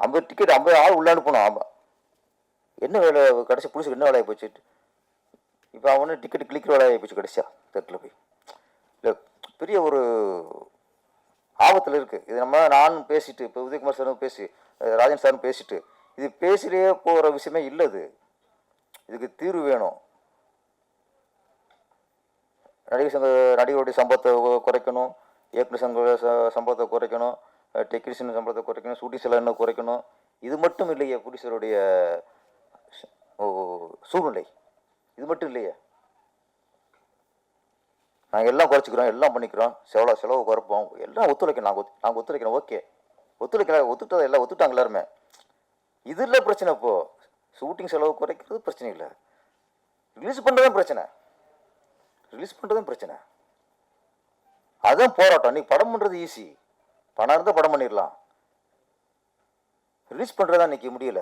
ஐம்பது டிக்கெட் ஐம்பது ஆள் உள்ள அனுப்பணும் ஆமாம் என்ன வேலை கடைசி புதுசுக்கு என்ன வேலையை போச்சு? இப்போ அவனு டிக்கெட் கிளிக்கிற வேலையாக போச்சு கடைசியா தேட்டரில் போய். இல்லை பெரிய ஒரு ஆபத்தில் இருக்குது இது நம்ம நானும் பேசிட்டு இப்போ உதயகுமார் சாரும் பேசி ராஜன் சாரும் பேசிட்டு இது பேசிட்டே போகிற விஷயமே இல்லை இது இதுக்கு தீர்வு வேணும். நடிகர் சங்க நடிகருடைய சம்பளத்தை குறைக்கணும். இயக்குனர் சங்க ச- சம்பளத்தை குறைக்கணும். டெக்னீஷியன் சம்பளத்தை குறைக்கணும் சூட்டி செலவு குறைக்கணும் இது மட்டும் இல்லையே புடிசருடைய சூழ்நிலை. இது மட்டும் இல்லையே. நாங்கள் எல்லாம் குறைச்சிக்கிறோம் எல்லாம் பண்ணிக்கிறோம் செலவு செலவு குறைப்போம் எல்லாம் ஒத்துழைக்கணும் நாங்கள் ஒத்து நாங்கள் ஒத்துழைக்கணும் ஓகே. ஒத்துழைக்கல ஒத்துட்டதை எல்லாம் ஒத்துட்டாங்க எல்லாருமே. இது இல்லை பிரச்சனை இப்போது ஷூட்டிங் செலவு குறைக்கிறது பிரச்சனை இல்லை. ரிலீஸ் பண்ணுறதும் பிரச்சனை. ரிலீஸ் பண்ணுறதும் பிரச்சனை. அதுதான் போராட்டம். நீ படம் பண்ணுறது ஈஸி பணம் இருந்தால் படம் பண்ணிடலாம் ரிலீஸ் பண்ணுறதா இன்றைக்கி முடியலை முடியல.